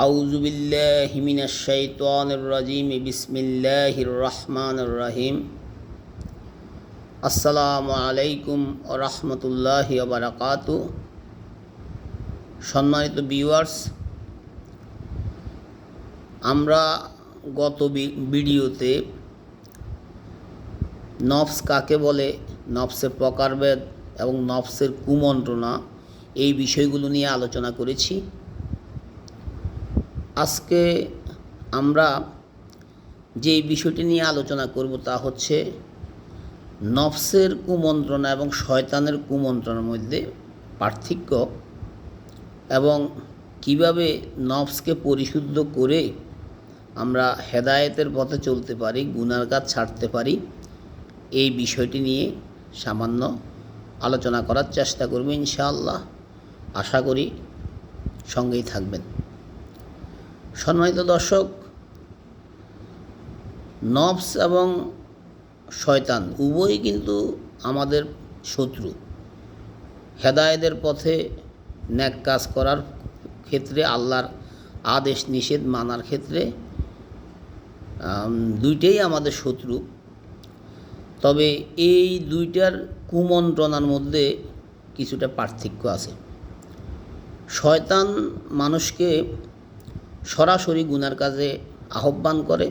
আউযু বিল্লাহি মিনাশ শাইতানির রাজিম, বিসমিল্লাহির রহমানির রহিম। আসসালামু আলাইকুম ওয়া রাহমাতুল্লাহি সম্মানিত ভিউয়ার্স, আমরা গত ভিডিওতে নফস কাকে বলে, নফসের প্রকারভেদ এবং নফসের কুমন্ত্রণা এই বিষয়গুলো নিয়ে আলোচনা করেছি। আজকে আমরা যে বিষয়টি নিয়ে আলোচনা করব তা হচ্ছে নফসের কুমন্ত্রণা এবং শয়তানের কুমন্ত্রণার মধ্যে পার্থক্য এবং কীভাবে নফসকে পরিশুদ্ধ করে আমরা হেদায়েতের পথে চলতে পারি, গুনার কাজ ছাড়তে পারি, এই বিষয়টি নিয়ে সামান্য আলোচনা করার চেষ্টা করব ইনশাআল্লাহ। আশা করি সঙ্গেই থাকবেন। সম্মানিত দর্শক নফস এবং শয়তান উভয়ই কিন্তু আমাদের শত্রু। হেদায়েদের পথে ন্যাক কাজ করার ক্ষেত্রে আল্লাহর আদেশ, নিষেধ মানার ক্ষেত্রে দুইটাই আমাদের শত্রু। তবে এই দুইটার কুমন্ত্রণার মধ্যে কিছুটা পার্থক্য আছে। শয়তান মানুষকে সরাসরি গুনার কাজে আহ্বান করে।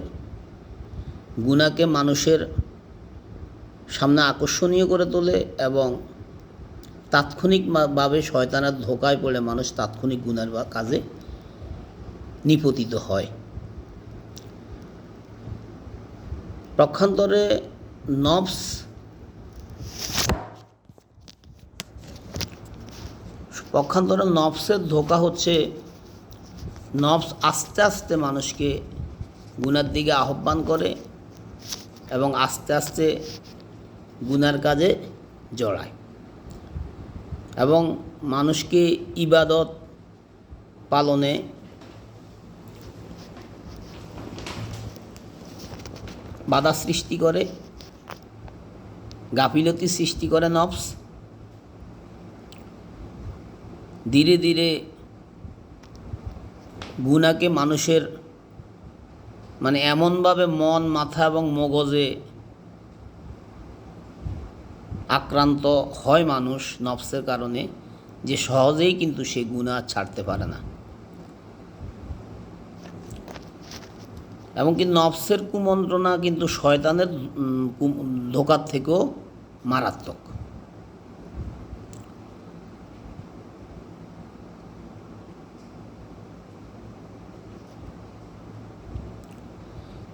গুনাকে মানুষের সামনে আকর্ষণীয় করে তোলে এবং তাৎক্ষণিকভাবে শয়তানার ধোকায় পড়ে মানুষ তাৎক্ষণিক গুনার কাজে নিপতিত হয়। পক্ষান্তরে নবস পক্ষান্তরে নবসের ধোকা হচ্ছে নবস আস্তে আস্তে মানুষকে গুনার দিকে আহ্বান করে এবং আস্তে আস্তে গুনার কাজে জড়ায়। এবং মানুষকে ইবাদত পালনে বাধা সৃষ্টি করে, গাফিলতি সৃষ্টি করে নফস ধীরে ধীরে গুনাকে মানুষের মানে এমনভাবে মন, মাথা এবং মগজে আক্রান্ত হয় মানুষ নফসের কারণে যে সহজেই কিন্তু সে গুণা ছাড়তে পারে না। এমনকি নফসের কুমন্ত্রণা কিন্তু শয়তানের ধোকার থেকেও মারাত্মক।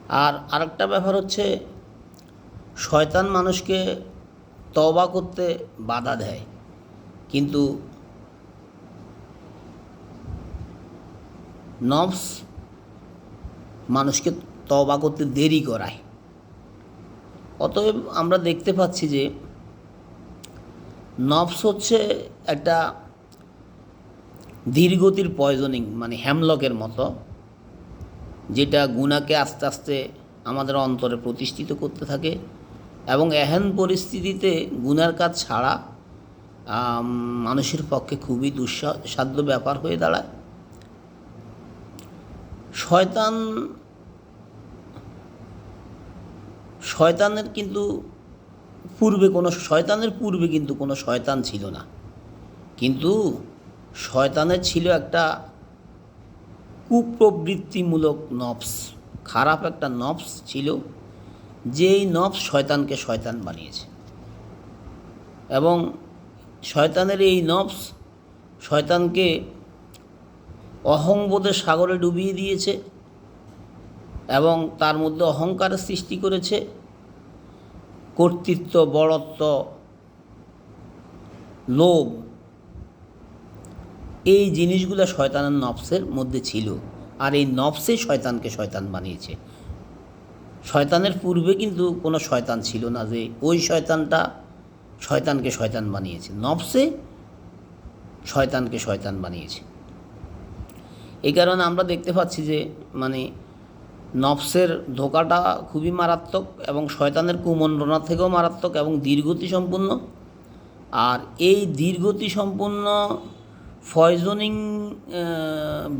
আর আরেকটা ব্যাপার হচ্ছে, শয়তান মানুষকে তবা করতে বাধা দেয়। কিন্তু নফস মানুষকে তওবা করতে দেরি করায়। অতএব আমরা দেখতে পাচ্ছি যে, নফস হচ্ছে একটা ধীরগতির পয়জনিং মানে হ্যামলকের মতো। যেটা গুণাকে আস্তে আস্তে আমাদের অন্তরে প্রতিষ্ঠিত করতে থাকে এবং এহেন পরিস্থিতিতে গুনার কাজ ছাড়া মানুষের পক্ষে খুবই দুঃসাধ্য ব্যাপার হয়ে দাঁড়ায়। শয়তান, শয়তানের কিন্তু পূর্বে কোনো, শয়তানের পূর্বে কিন্তু কোনো শয়তান ছিল না। কিন্তু শয়তানের ছিল একটা কুপ্রবৃত্তিমূলক নফস খারাপ একটা নফস ছিল, যেই নফস শয়তানকে শয়তান বানিয়েছে। এবং শয়তানের এই নফস শয়তানকে অহংবোধের সাগরে ডুবিয়ে দিয়েছে এবং তার মধ্যে অহংকারের সৃষ্টি করেছে। কর্তৃত্ব, বড়ত্ব, লোভ এই জিনিসগুলো শয়তানের নফসের মধ্যে ছিল। আর এই নফসে শয়তানকে শয়তান বানিয়েছে। শয়তানের পূর্বে কিন্তু কোনো শয়তান ছিল না যে ওই শয়তানটা শয়তানকে শয়তান বানিয়েছে। নফসে শয়তানকে শয়তান বানিয়েছে। এই কারণে আমরা দেখতে পাচ্ছি যে মানে নফসের ধোকাটা খুবই মারাত্মক এবং শয়তানের কুমন্ডনা থেকেও মারাত্মক এবং দীর্ঘতি সম্পূর্ণ আর এই দীর্ঘতি সম্পূর্ণ পয়জনিং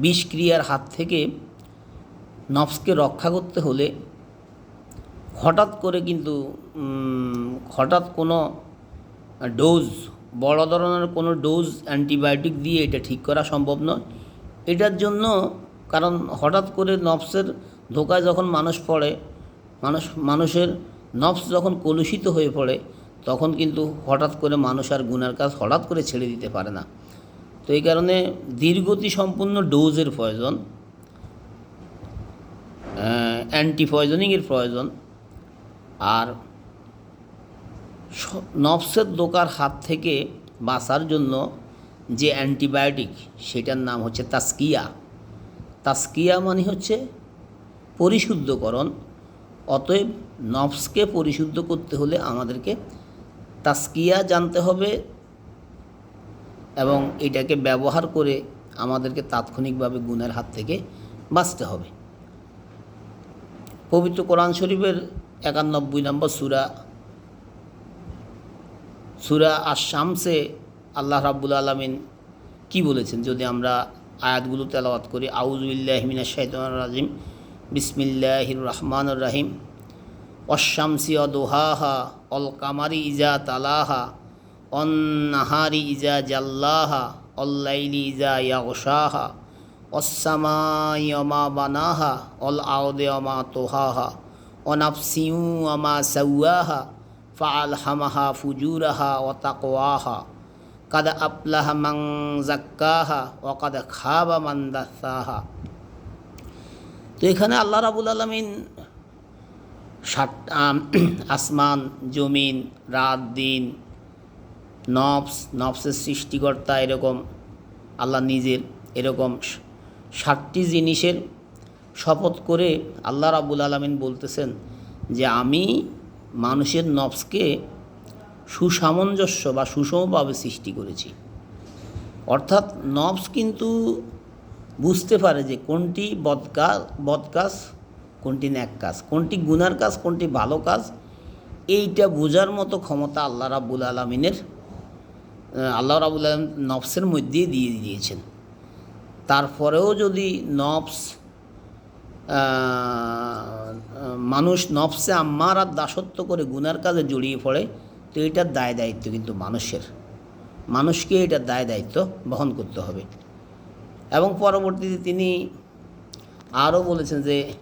বিষক্রিয়ার হাত থেকে নফসকে রক্ষা করতে হলে হঠাৎ করে কিন্তু হঠাৎ কোনো ডোজ, বড় ধরনের কোনো ডোজ অ্যান্টিবায়োটিক দিয়ে এটা ঠিক করা সম্ভব নয়। এটার জন্য কারণ হঠাৎ করে নফসের ধোকায় যখন মানুষ পড়ে, মানুষ, মানুষের নফস যখন কলুষিত হয়ে পড়ে, তখন কিন্তু হঠাৎ করে মানুষ আর গুনার কাজ হঠাৎ করে ছেড়ে দিতে পারে না। তো এই কারণে দীর্ঘতি সম্পূর্ণ ডোজের প্রয়োজন অ্যান্টি পয়জনিংয়ের প্রয়োজন, আর নফসের দোকার হাত থেকে বাঁচার জন্য যে অ্যান্টিবায়োটিক, সেটার নাম হচ্ছে তাস্কিয়া। তাস্কিয়া মানে হচ্ছে পরিশুদ্ধকরণ, অতএব নফসকে পরিশুদ্ধ করতে হলে আমাদেরকে তাস্কিয়া জানতে হবে এবং এটাকে ব্যবহার করে আমাদেরকে তাৎক্ষণিকভাবে গুণের হাত থেকে বাঁচতে হবে। পবিত্র কোরআন শরীফের একানব্বই নম্বর সুরা সুরা আর শামসে আল্লাহ রাব্বুল আলমিন কি বলেছেন? যদি আমরা আয়াতগুলো তেলাওয়াত করি আউজুবিল্লাহ মিনা শাইতান রাজিম, বিসমিল্লাহির রহমান রাহিম অশামসি অদোহাহা all কামারি Eja তালাহা on নাহারি Eja জাল্লাহা, অল্লাইলি Eja ইয়াগশাহা অসামাইয়মা বানাহা all আউদে অমা তোহাহা, অনাফসিউ আমা সৌয়াহা ফাল হামাহা ফুজুরাহা ও কাদ আপলাহা মাং জাক্কাহা ও কাদ খাবা মান দাসাহা। তো এখানে আল্লাহ রাবুল আলমিন সাত আসমান, জমিন, রাত, দিন নফস নফসের সৃষ্টিকর্তা এরকম, আল্লাহ নিজের এরকম স- ষাটটি জিনিসের শপথ করে আল্লাহ রাবুল আলমিন বলতেছেন যে আমি মানুষের নফসকে সুসামঞ্জস্য বা সুষমভাবে সৃষ্টি করেছি। অর্থাৎ নফস কিন্তু বুঝতে পারে যে কোনটি বদকাজ বদকাজ কোনটি ন্যাক কাজ, কোনটি গুনার কাজ, কোনটি ভালো কাজ, এইটা বোঝার মতো ক্ষমতা আল্লাহ রাবুল আলমিনের আল্লাহ রাবুল আলম নফসের মধ্যেই দিয়ে দিয়েছেন। তারপরেও যদি নফস মানুষ নফসে আম্মার আর দাসত্ব করে গুনার কাজে জড়িয়ে পড়ে, তো এটার দায় দায়িত্ব কিন্তু মানুষের। মানুষকে এটার দায় দায়িত্ব বহন করতে হবে। এবং পরবর্তীতে তিনি আরও বলেছেন যে,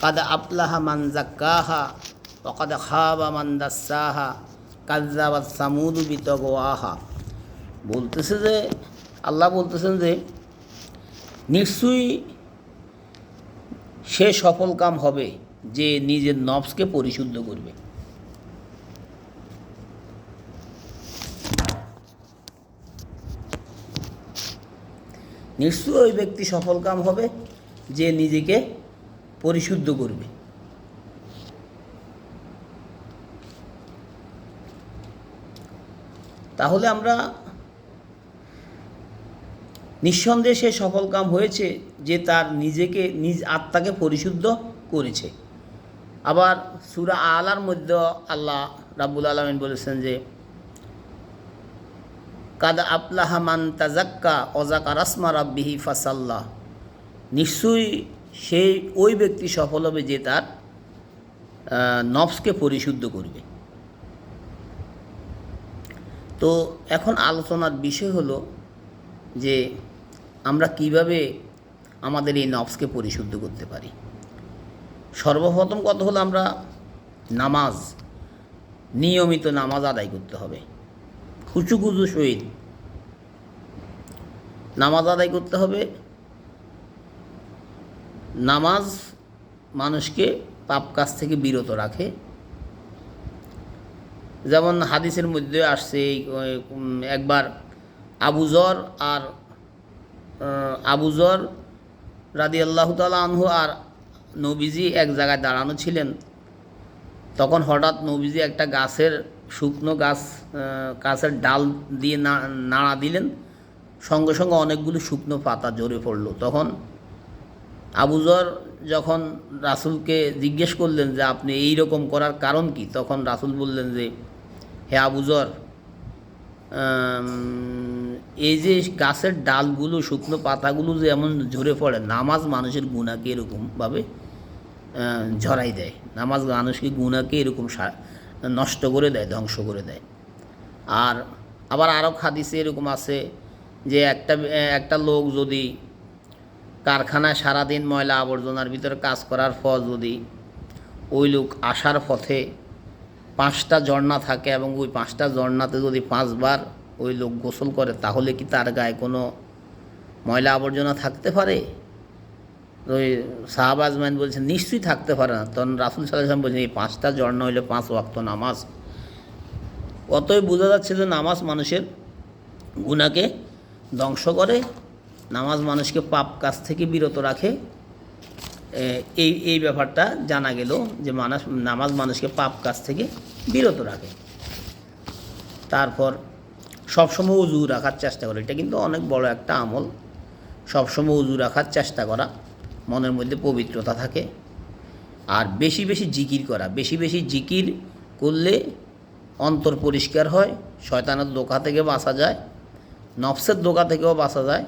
কাদা আপলাহা মানজাক্কাহা ওকাদা খাবা মান্দাসাহা কাজাবাদ সামুদু বিতগোয়াহা বলতেছে যে, আল্লাহ বলতেছেন যে, নিশ্চয়ই সে সফল কাম হবে যে নিজের নফসকে পরিশুদ্ধ করবে। নিশ্চয়ই ওই ব্যক্তি সফল কাম হবে যে নিজেকে পরিশুদ্ধ করবে। তাহলে আমরা নিঃসন্দেহে সে সফল কাম হয়েছে যে তার নিজেকে, নিজ আত্মাকে পরিশুদ্ধ করেছে। আবার সুরা আলার মধ্যে আল্লাহ রাব্বুল আলমিন বলেছেন যে, কাদা আপলাহা মান তাজাক্কা অজাকা রাসমা রাব্বিহি ফাসাল্লাহ নিশ্চয়ই সেই ওই ব্যক্তি সফল হবে যে তার নফসকে পরিশুদ্ধ করবে। তো এখন আলোচনার বিষয় হলো যে আমরা কীভাবে আমাদের এই নফসকে পরিশুদ্ধ করতে পারি? সর্বপ্রথম কথা হলো আমরা নামাজ, নিয়মিত নামাজ আদায় করতে হবে। কুচু কুচু সহিত নামাজ আদায় করতে হবে। নামাজ মানুষকে পাপ কাজ থেকে বিরত রাখে। যেমন হাদিসের মধ্যে আসছে একবার আবুজর আর আবুজর রাদি আল্লাহ তালা আনহু আর নবীজি এক জায়গায় দাঁড়ানো ছিলেন। তখন হঠাৎ নবীজি একটা গাছের, শুকনো গাছ গাছের ডাল দিয়ে নাড়া দিলেন। সঙ্গে সঙ্গে অনেকগুলো শুকনো পাতা ঝরে পড়ল। তখন আবুজর যখন রাসুলকে জিজ্ঞেস করলেন যে, আপনি এই রকম করার কারণ কি? তখন রাসুল বললেন যে, হে আবুজর এই যে গাছের ডালগুলো, শুকনো পাতাগুলো যেমন ঝরে পড়ে, নামাজ মানুষের গুণাকে এরকমভাবে ঝরাই দেয়। নামাজ মানুষকে গুণাকে এরকম নষ্ট করে দেয়, ধ্বংস করে দেয়। আর আবার আরও হাদিসে এরকম আছে যে একটা একটা লোক যদি কারখানায় সারাদিন ময়লা আবর্জনার ভিতরে কাজ করার পর যদি ওই লোক আসার পথে পাঁচটা ঝর্ণা থাকে এবং ওই পাঁচটা ঝর্ণাতে যদি পাঁচবার ওই লোক গোসল করে, তাহলে কি তার গায়ে কোনো ময়লা আবর্জনা থাকতে পারে? ওই সাহাব আজমাইন বলছেন, নিশ্চয়ই থাকতে পারে না। তখন রাসুল সাল্লাম বলছেন, এই পাঁচটা ঝর্ণা হইলে পাঁচ ওয়াক্ত নামাজ। অতএব বোঝা যাচ্ছে যে নামাজ মানুষের গুণাকে ধ্বংস করে, নামাজ মানুষকে পাপ কাজ থেকে বিরত রাখে। এই এই ব্যাপারটা জানা গেল যে মানুষ, নামাজ মানুষকে পাপ কাজ থেকে বিরত রাখে। তারপর সবসময় উজু রাখার চেষ্টা করে। এটা কিন্তু অনেক বড় একটা আমল। সবসময় উজু রাখার চেষ্টা করা। মনের মধ্যে পবিত্রতা থাকে। আর বেশি বেশি জিকির করা। বেশি বেশি জিকির করলে অন্তর পরিষ্কার হয়, শয়তানের দোকা থেকে বাঁচা যায়, নফসের দোকা থেকেও বাঁচা যায়।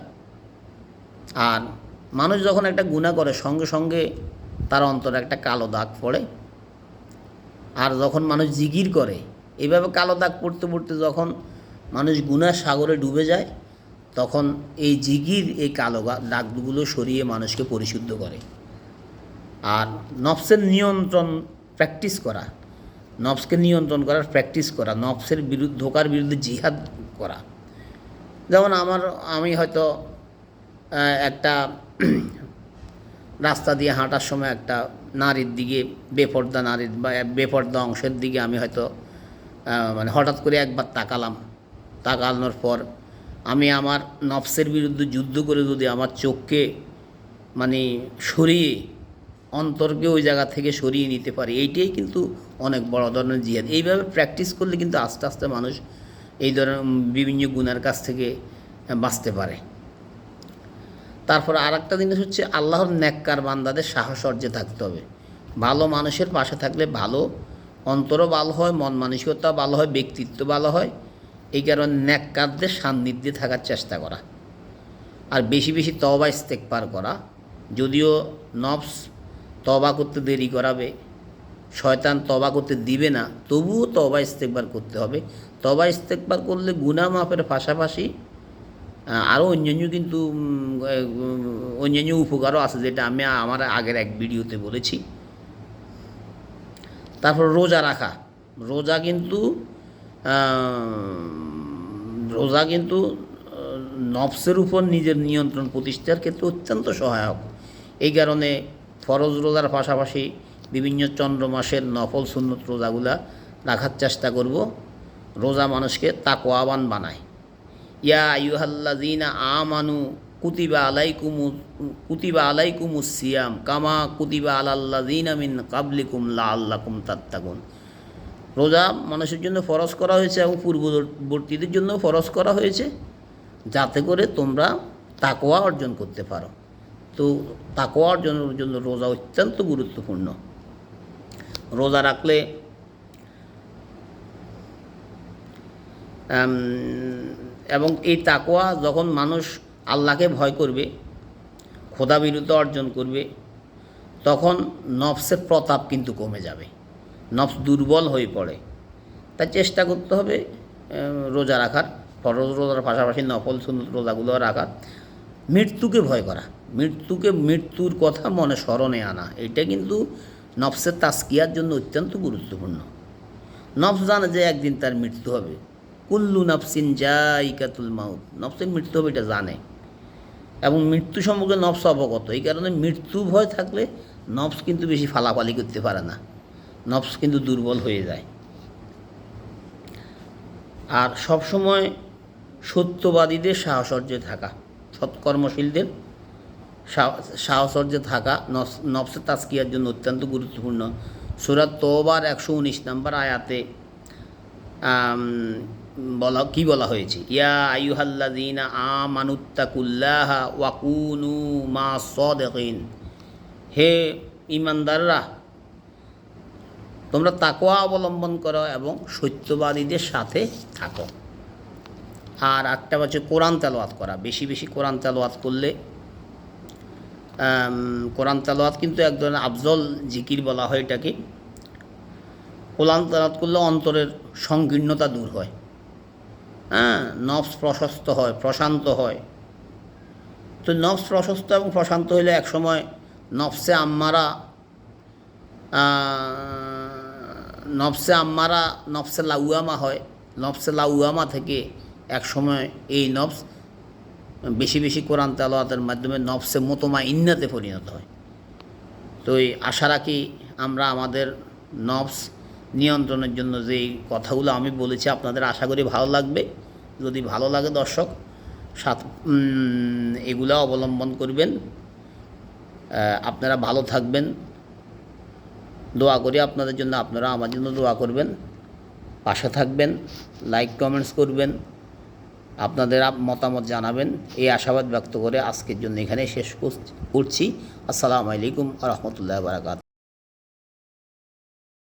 আর মানুষ যখন একটা গুণা করে, সঙ্গে সঙ্গে তার অন্তরে একটা কালো দাগ পড়ে। আর যখন মানুষ জিগির করে এইভাবে কালো দাগ পড়তে পড়তে যখন মানুষ গুনার সাগরে ডুবে যায়, তখন এই জিগির, এই কালো দাগগুলো সরিয়ে মানুষকে পরিশুদ্ধ করে। আর নফসের নিয়ন্ত্রণ প্র্যাকটিস করা, নফসকে নিয়ন্ত্রণ করার প্র্যাকটিস করা, নফসের বিরুদ্ধে, ধোকার বিরুদ্ধে জিহাদ করা। যেমন আমার, আমি হয়তো একটা রাস্তা দিয়ে হাঁটার সময় একটা নারীর দিকে, বেপর্দা নারীর বা বেপর্দা অংশের দিকে আমি হয়তো মানে হঠাৎ করে একবার তাকালাম। তাকানোর পর আমি আমার নফসের বিরুদ্ধে যুদ্ধ করে যদি আমার চোখকে মানে সরিয়ে, অন্তরকে ওই জায়গা থেকে সরিয়ে নিতে পারি, এইটাই কিন্তু অনেক বড় ধরনের জিহাদ। এইভাবে প্র্যাকটিস করলে কিন্তু আস্তে আস্তে মানুষ এই ধরনের বিভিন্ন গুণের কাছ থেকে বাঁচতে পারে। তারপর আর একটা জিনিস হচ্ছে আল্লাহর ন্যাক্কার বান্দাদের সাহস অর্জে থাকতে হবে। ভালো মানুষের পাশে থাকলে ভালো, অন্তরও ভালো হয়, মন মানসিকতা ভালো হয়, ব্যক্তিত্ব ভালো হয়। এই কারণে ন্যাক্কারদের সান্নিধ্যে থাকার চেষ্টা করা। আর বেশি বেশি তবা ইস্তেক পার করা। যদিও নফস তবা করতে দেরি করাবে, শয়তান তবা করতে দিবে না, তবুও তবা ইস্তেকবার করতে হবে। তবা ইস্তেকবার করলে গুনা মাপের পাশাপাশি আরও অন্যান্য কিন্তু অন্যান্য উপকারও আছে, যেটা আমি আমার আগের এক ভিডিওতে বলেছি। তারপর রোজা রাখা। রোজা কিন্তু রোজা কিন্তু নফসের উপর নিজের নিয়ন্ত্রণ প্রতিষ্ঠার ক্ষেত্রে অত্যন্ত সহায়ক। এই কারণে ফরজ রোজার পাশাপাশি বিভিন্ন চন্দ্র মাসের নফল সুন্নত রোজাগুলা রাখার চেষ্টা করব। রোজা মানুষকে তাকোয়াবান বানায়। ইয়া আইয়ুহাল্লাযীনা আমানু কুতিবা আলাইকুমু, কুতিবা আলাইকুমুস সিয়াম কামা কুতিবা আলাল্লাযীনা মিন কাবলিকুম লাআল্লাকুম তাত্তাকুন রোজা মানুষের জন্য ফরজ করা হয়েছে এবং পূর্ববর্তীদের জন্য ফরজ করা হয়েছে, যাতে করে তোমরা তাকোয়া অর্জন করতে পারো। তো তাকোয়া অর্জনের জন্য রোজা অত্যন্ত গুরুত্বপূর্ণ। রোজা রাখলে এবং এই তাকোয়া যখন মানুষ আল্লাহকে ভয় করবে খোদা বিরুদ্ধ অর্জন করবে, তখন নফসের প্রতাপ কিন্তু কমে যাবে। নফস দুর্বল হয়ে পড়ে। তাই চেষ্টা করতে হবে রোজা রাখার। ফরজ রোজার পাশাপাশি নফল রোজাগুলো রাখার মৃত্যুকে ভয় করা। মৃত্যুকে মৃত্যুর কথা মনে স্মরণে আনা। এটা কিন্তু নফসের তাস্কিয়ার জন্য অত্যন্ত গুরুত্বপূর্ণ। নফস জানে যে একদিন তার মৃত্যু হবে। কুল্লু নফসিন জাইকাতুল মাউত। নফসের মৃত্যু হবে এটা জানে। এবং মৃত্যু সম্পর্কে নফস অবগত। এই কারণে মৃত্যু ভয় থাকলে নফস কিন্তু বেশি ফালাফালি করতে পারে না। নফস কিন্তু দুর্বল হয়ে যায়। আর সবসময় সত্যবাদীদের সাহসর্যে থাকা, সৎকর্মশীলদের সাহ- সাহসর্যে থাকা নফস- তাস্কিয়ার জন্য অত্যন্ত গুরুত্বপূর্ণ। সুরাত তোবার একশো উনিশ নম্বর আয়াতে বলা, কি বলা হয়েছে? ইয়া আইয়ুহাল্লাযীনা আমানুত্তাকুল্লাহা ওয়াকুনু মা সাদিকিন। হে ইমানদাররা তোমরা তাকোয়া অবলম্বন করো এবং সত্যবাদীদের সাথে থাকো। আর একটা হচ্ছে কোরআন তেলাওয়াত করা। বেশি বেশি কোরআন তেলাওয়াত করলে কোরআন তেলাওয়াত কিন্তু এক ধরনের আফজল জিকির বলা হয় এটাকে। কোরআন তেলাওয়াত করলে অন্তরের সংকীর্ণতা দূর হয়। হ্যাঁ নফস প্রশস্ত হয়, প্রশান্ত হয়। তো নফস প্রশস্ত এবং প্রশান্ত হইলে একসময় নফসে আম্মারা নফসে আম্মারা, নফসে লাউয়ামা হয়। নফসে লাউয়ামা থেকে এক সময় এই নফস বেশি বেশি কোরআন তেলাওয়াতের মাধ্যমে নফসে মোতমা ইন্নাতে পরিণত হয়। তো এই আশা রাখি আমরা আমাদের নফস নিয়ন্ত্রণের জন্য যে এই কথাগুলো আমি বলেছি আপনাদের আশা করি ভালো লাগবে। যদি ভালো লাগে দর্শক, সাত এগুলো অবলম্বন করবেন। আপনারা ভালো থাকবেন। দোয়া করি আপনাদের জন্য, আপনারা আমার জন্য দোয়া করবেন। পাশে থাকবেন লাইক কমেন্টস করবেন, আপনাদের মতামত জানাবেন। এই আশাবাদ ব্যক্ত করে আজকের জন্য এখানে শেষ করছি- আসসালামু আলাইকুম রহমতুল্লাহ বারাকাত